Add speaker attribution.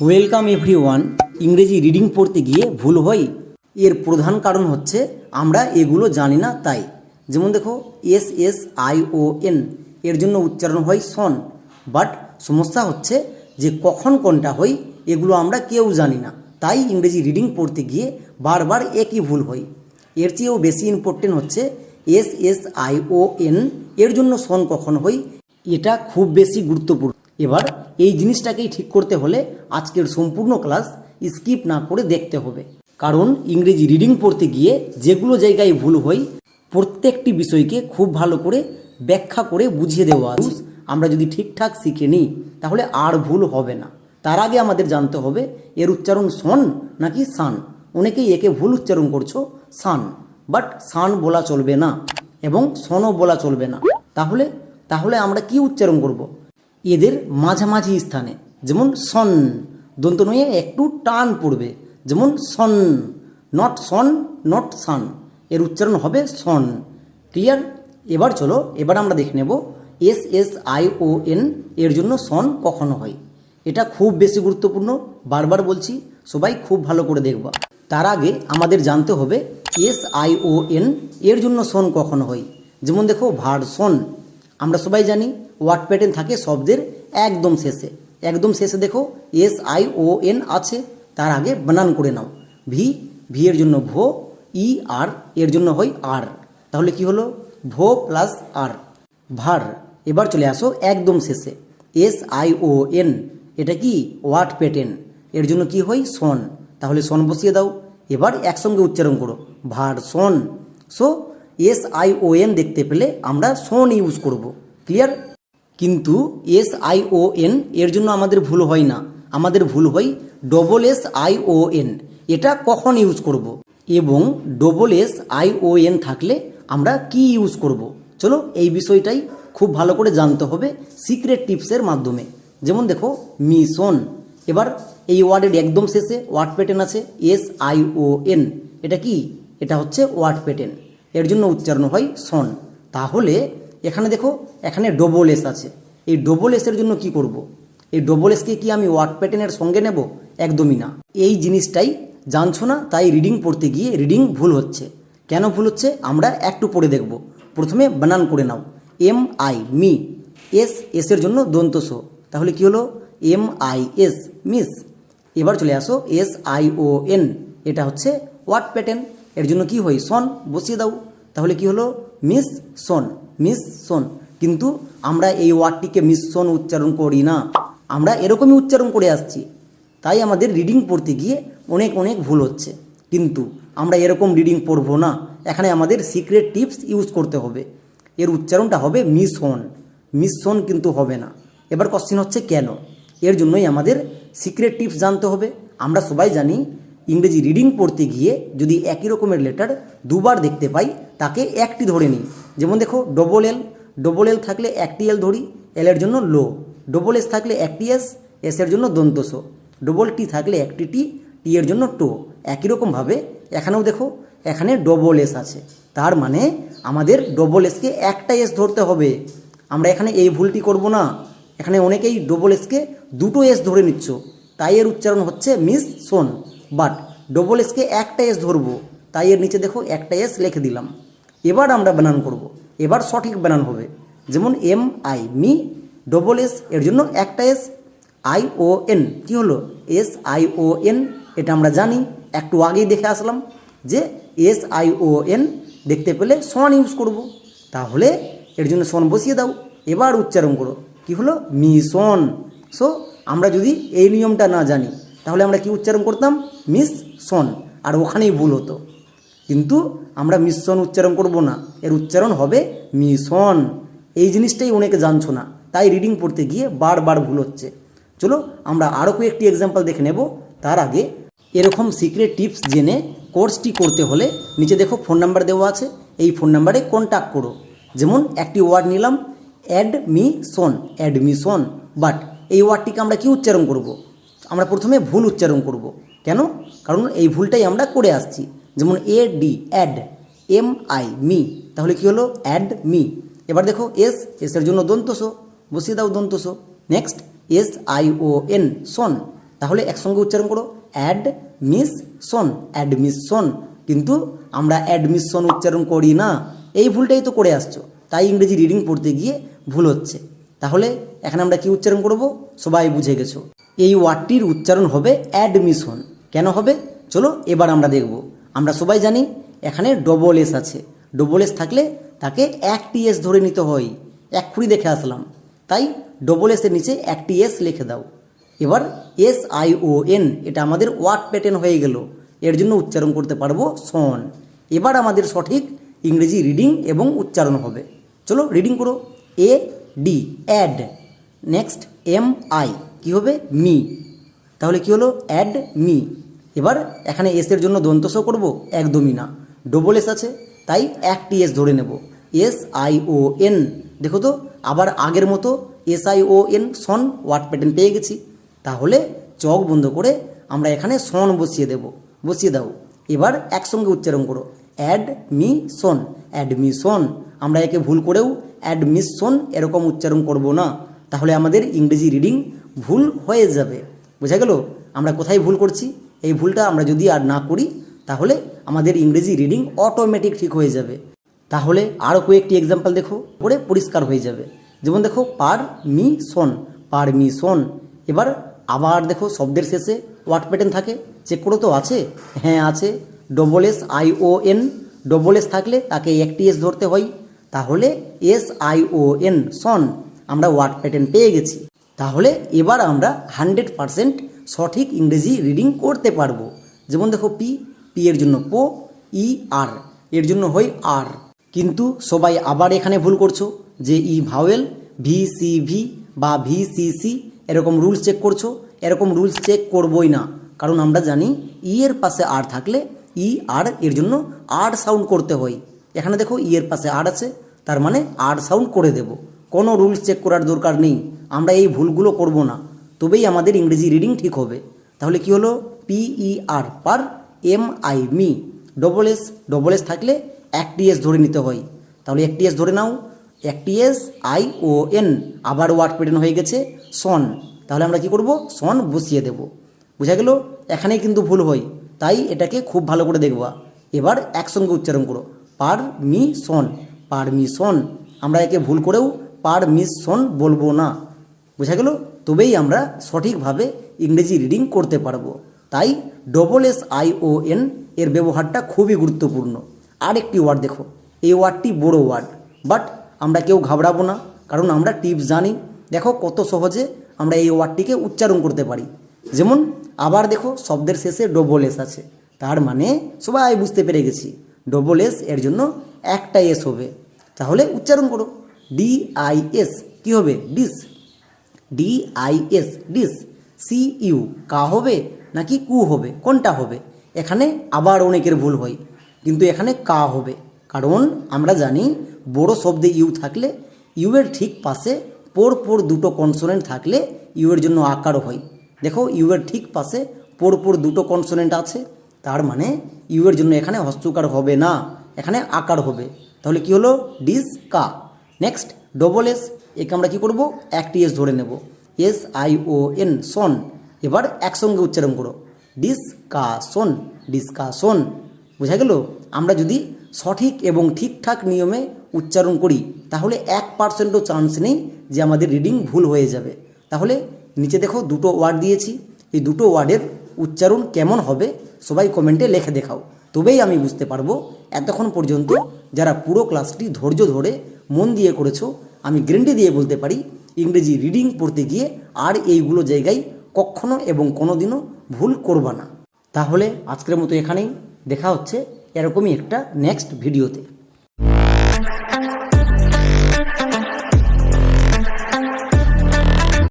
Speaker 1: Welcome everyone ইংরেজি reading পড়তে গিয়ে ভুল হয়। এর প্রধান কারণ হচ্ছে, আমরা এগুলো জানি না তাই। যেমন দেখো, S S I O N, এর জন্য উচ্চারণ হয় সন। বাট সমস্যা হচ্ছে যে কখন কোনটা হয়, এগুলো আমরা কেউ জানি না। তাই ইংরেজি রিডিং পড়তে গিয়ে বারবার একই ভুল হয়। এর চেয়েও বেশি ইম্পর্টেন্ট হচ্ছে, S S I O N, এর জন্য সন কখন হয়, এটা খুব বেশি গুরুত্বপূর্ণ। এবার এই জিনিসটাকেই ঠিক করতে হলে আজকের সম্পূর্ণ ক্লাস স্কিপ না করে দেখতে হবে। কারণ ইংরেজি রিডিং পড়তে গিয়ে যেগুলো জায়গায় ভুল হয়, প্রত্যেকটি বিষয়কে খুব ভালো করে ব্যাখ্যা করে বুঝিয়ে দেওয়া আমরা যদি ঠিকঠাক শিখে নিই, তাহলে আর ভুল হবে না। তার আগে আমাদের জানতে হবে, এর উচ্চারণ সন নাকি সান? অনেকেই একে ভুল উচ্চারণ করছ, সান। বাট সান বলা চলবে না, এবং সনও বলা চলবে না। তাহলে তাহলে আমরা কি উচ্চারণ করব। এদের মাঝামাঝি স্থানে, যেমন সন দন্ত নয়ে একটু টান পড়বে, যেমন সন নট সন নট সান। এর উচ্চারণ হবে সন। ক্লিয়ার এবার চলো, এবার আমরা দেখে নেব S S I O N এর জন্য সন কখনো হয়। এটা খুব বেশি গুরুত্বপূর্ণ, বারবার বলছি, সবাই খুব ভালো করে দেখবা। তার আগে আমাদের জানতে হবে এস আই ও এন এর জন্য সন কখনো হয়। যেমন দেখো, ভার ভার্সন আমরা সবাই জানি ওয়ার্ড প্যাটার্ন থাকে শব্দের একদম শেষে। একদম শেষে দেখো, এস আই ও এন আছে, তার আগে বানান করে নাও। ভি ভি এর জন্য ভো ই আর এর জন্য হয় আর তাহলে কি হলো? ভো প্লাস আর ভার, এবার চলে আসো একদম শেষে। এস আই ও এন, এটা কি? Word pattern. এর জন্য কি হয়? সন। তাহলে সন বসিয়ে দাও। এবার একসঙ্গে উচ্চারণ করো। ভার, সন। So S I O N দেখতে পেলে আমরা সন ইউজ করব। ক্লিয়ার কিন্তু এস আই ও এন এর জন্য আমাদের ভুল হয় না। আমাদের ভুল হয় double S I O N এটা কখন ইউজ করব? এবং double S I O N থাকলে আমরা কি ইউজ করব? চলো এই বিষয়টাই খুব ভালো করে জানতে হবে সিক্রেট টিপসের মাধ্যমে। যেমন দেখো মিশন এবার এই ওয়ার্ডের একদম শেষে ওয়ার্ড প্যাটার্ন আছে এস আই ও এন এটা কি? এটা হচ্ছে ওয়ার্ড প্যাটার্ন এর জন্য উচ্চারণ হয় সন তাহলে এখানে দেখো, এখানে ডবল এস আছে। এই ডবল এসের জন্য কি করব। এই ডবল এসকে কি আমি ওয়ার্ড প্যাটার্নের সঙ্গে নেব? একদমই না। এই জিনিসটাই জানছো না, তাই রিডিং পড়তে গিয়ে রিডিং ভুল হচ্ছে। কেন ভুল হচ্ছে? আমরা একটু পড়ে দেখব। প্রথমে বানান করে নাও। এম আই মি এস এসের জন্য দন্তস তাহলে কি হলো? এম আই এস মিস এবার চলে আসো এস আই ও এন এটা হচ্ছে ওয়ার্ড প্যাটার্ন এর জন্য কি হয়? সন বসিয়ে দাও। তাহলে কি হলো? মিস সন মিস সন কিন্তু আমরা এই ওয়ার্ডটিকে মিস সন উচ্চারণ করি না। আমরা এরকমই উচ্চারণ করে আসছি। তাই আমাদের রিডিং পড়তে গিয়ে অনেক অনেক ভুল হচ্ছে। কিন্তু আমরা এরকম রিডিং পড়ব না। এখানে আমাদের সিক্রেট টিপস ইউজ করতে হবে। এর উচ্চারণটা হবে মিস হন কিন্তু হবে না। এবার কোশ্চেন হচ্ছে কেন? এর জন্যই আমাদের সিক্রেট টিপস জানতে হবে। আমরা সবাই জানি, ইংরেজি রিডিং পড়তে গিয়ে যদি একই রকমের লেটার দুবার দেখতে পাই, তাকে একটি ধরে নিই। যেমন দেখো ডবল এল ডবল এল থাকলে একটি এল ধরি এল এর জন্য লো। ডবল এস থাকলে একটি এস এস এর জন্য দন্তস। ডবল টি থাকলে একটি টি টি এর জন্য টো একই রকমভাবে এখানেও দেখো, এখানে ডবল এস আছে। তার মানে আমাদের ডবল এসকে একটা এস ধরতে হবে। আমরা এখানে এই ভুলটি করব না। এখানে অনেকেই ডবল এসকে দুটো এস ধরে নিচ্ছ। তাই এর উচ্চারণ হচ্ছে মিস সোন। বাট ডবল এসকে একটা এস ধরবো। তাই এর নিচে দেখো একটা এস লিখে দিলাম। এবার আমরা বানান করব। এবার সঠিক বানান হবে। যেমন এম আই মি ডবল এস এর জন্য একটা এস আই ও এন কী হলো? এস আই ও এন এটা আমরা জানি। একটু আগেই দেখে আসলাম যে এস আই ও এন দেখতে পেলে সন ইউজ করব। তাহলে এর জন্য সন বসিয়ে দাও। এবার উচ্চারণ করো। কি হলো? Me mission. সো আমরা যদি এই নিয়মটা না জানি, তাহলে আমরা কি উচ্চারণ করতাম? মিস সন আর ওখানেই ভুল হতো। কিন্তু আমরা মিশন উচ্চারণ করব না। এর উচ্চারণ হবে মিশন এই জিনিসটাই অনেকে জানছো না। তাই রিডিং পড়তে গিয়ে বারবার ভুল হচ্ছে। চলো আমরা আরও কয়েকটি এক্সাম্পল দেখে নেব। তার আগে এরকম সিক্রেট টিপস জেনে কোর্সটি করতে হলে নিচে দেখো ফোন নাম্বার দেওয়া আছে। এই ফোন নাম্বারে কন্ট্যাক্ট করো। যেমন একটি ওয়ার্ড নিলাম অ্যাডমিশন অ্যাডমিশন বাট এই ওয়ার্ডটিকে আমরা কি উচ্চারণ করব। আমরা প্রথমে ভুল উচ্চারণ করব। কেন? কারণ এই ভুলটাই আমরা করে আসছি। যেমন A D add M I me তাহলে কি হলো? অ্যাড মি এবার দেখো এস এসের জন্য দন্তস বসিয়ে দাও দন্তস next S I O N সন তাহলে একসঙ্গে উচ্চারণ করো। অ্যাড মিস সন অ্যাডমিশন কিন্তু আমরা অ্যাডমিশন উচ্চারণ করি না। এই ভুলটাই তো করে আসছো। তাই ইংরেজি রিডিং পড়তে গিয়ে ভুল হচ্ছে। তাহলে এখানে আমরা কি উচ্চারণ করব? সবাই বুঝে গেছো। এই ওয়ার্ডটির উচ্চারণ হবে অ্যাডমিশন কেন হবে? চলো, এবার আমরা দেখব। আমরা সবাই জানি এখানে ডবল এস আছে। ডবল এস থাকলে তাকে একটি এস ধরে নিতে হয়। এক্ষুনি দেখে আসলাম। তাই ডবল এসের নিচে একটি এস লিখে দাও। এবার এস আই ও এন এটা আমাদের ওয়ার্ড প্যাটার্ন হয়ে গেল। এর জন্য উচ্চারণ করতে পারব সন এবার আমাদের সঠিক ইংরেজি রিডিং এবং উচ্চারণ হবে। চলো রিডিং করো। A D add next M I কী হবে? মি তাহলে কি হলো? অ্যাড মি এবার এখানে এস এর জন্য দন্তস করব একদমই না। ডবল এস আছে, তাই একটি এস ধরে নেব। এস আই ও এন দেখো তো, আবার আগের মতো এস আই ও এন সন, ওয়ার্ড প্যাটার্ন পেয়ে গেছি। তাহলে চক বন্ধ করে আমরা এখানে সন বসিয়ে দেব। বসিয়ে দাও। এবার একসঙ্গে উচ্চারণ করো। অ্যাড মি সন অ্যাডমিশন। আমরা একে ভুল করেও অ্যাডমিশন এরকম উচ্চারণ করব না। তাহলে আমাদের ইংরেজি রিডিং ভুল হয়ে যাবে। বোঝা গেল? আমরা কোথায় ভুল করছি? এই ভুলটা আমরা যদি আর না করি, তাহলে আমাদের ইংরেজি রিডিং অটোমেটিক ঠিক হয়ে যাবে। তাহলে আরও কয়েকটি এক্সাম্পল দেখো পরে পরিষ্কার হয়ে যাবে। যেমন দেখো পার মি সন পার মি সন এবার আবার দেখো, শব্দের শেষে ওয়ার্ড প্যাটার্ন থাকে। চেক করো তো, আছে? হ্যাঁ আছে। Double S I O N double S থাকলে তাকে একটি এস ধরতে হয়। তাহলে এস আই ও এন সন আমরা ওয়ার্ড প্যাটার্ন পেয়ে গেছি। তাহলে এবার আমরা হান্ড্রেড পারসেন্ট সঠিক ইংরেজি রিডিং করতে পারব। যেমন দেখো পি পি এর জন্য পো, ই, আর। এর জন্য হয় আর। কিন্তু সবাই আবার এখানে ভুল করছ, যে ই ভাওয়েল ভি সি ভি বা ভি সি সি এরকম রুলস চেক করছ। এরকম রুলস চেক করবই না। কারণ আমরা জানি ই এর পাশে আর থাকলে ই, আর এর জন্য আর সাউন্ড করতে হয়। এখানে দেখো ই এর পাশে আর আছে, তার মানে আর সাউন্ড করে দেব। কোনো রুলস চেক করার দরকার নেই। আমরা এই ভুলগুলো করব না। তবেই আমাদের ইংরেজি রিডিং ঠিক হবে। তাহলে কি হলো? P E R per M I me double S double S থাকলে একটি এস ধরে নিতে হয়। তাহলে একটি এস ধরে নাও। একটি এস আই ও এন আবার ওয়ার্ড প্যাটার্ন হয়ে গেছে সন তাহলে আমরা কি করব? সন বসিয়ে দেব। বুঝা গেল? এখানেই কিন্তু ভুল হয়। তাই এটাকে খুব ভালো করে দেখবা। এবার একসঙ্গে উচ্চারণ করো। পার মি সন পার মি সন আমরা একে ভুল করেও পার মিস সন বলব না। বোঝা গেল, তবেই আমরা সঠিকভাবে ইংরেজি রিডিং করতে পারব। তাই double S I O N এর ব্যবহারটা খুবই গুরুত্বপূর্ণ। আর একটি ওয়ার্ড দেখো, এই ওয়ার্ডটি বড় ওয়ার্ড বাট আমরা কেউ ঘাবড়াবো না, কারণ আমরা টিপস জানি। দেখো কত সহজে আমরা এই ওয়ার্ডটিকে উচ্চারণ করতে পারি। যেমন, আবার দেখো শব্দের শেষে ডবল এস আছে। তার মানে সবাই বুঝতে পেরে গেছি ডবল এস এর জন্য একটা এস হবে। তাহলে উচ্চারণ করো ডি আই এস কী হবে? Dis D I S dis C U কা হবে নাকি কু হবে, কোনটা হবে? এখানে আবার অনেকের ভুল হয়, কিন্তু এখানে কা হবে, কারণ আমরা জানি বড় শব্দে ইউ থাকলে, ইউ এর ঠিক পাশে পর পর দুটো কনসোনেন্ট থাকলে ইউ এর জন্য আকার হয়। দেখো, ইউ এর ঠিক পাশে পর পর দুটো কনসোনেন্ট আছে, তার মানে ইউ এর জন্য এখানে হস্তকার হবে না, এখানে আকার হবে। তাহলে কি হলো? ডিস কা। নেক্সট ডবল এস একে আমরা কী করব? একটি এস ধরে নেব। এস আই ও এন সন এবার একসঙ্গে উচ্চারণ করো। ডিসকাশন ডিসকাশন বোঝা গেল? আমরা যদি সঠিক এবং ঠিকঠাক নিয়মে উচ্চারণ করি, তাহলে এক পার্সেন্টও চান্স নেই যে আমাদের রিডিং ভুল হয়ে যাবে। তাহলে নিচে দেখো দুটো ওয়ার্ড দিয়েছি। এই দুটো ওয়ার্ডের উচ্চারণ কেমন হবে, সবাই কমেন্টে লেখে দেখাও। তবেই আমি বুঝতে পারব এতক্ষণ পর্যন্ত যারা পুরো ক্লাসটি ধৈর্য ধরে মন দিয়ে করেছ, আমি গ্যারেন্টি দিয়ে বলতে পারি ইংরেজি রিডিং পড়তে গিয়ে আর এইগুলো জায়গায় কখনো এবং কোনোদিনও ভুল করবা না। তাহলে আজকের মতো এখানেই, দেখা হচ্ছে এরকমই একটা নেক্সট ভিডিওতে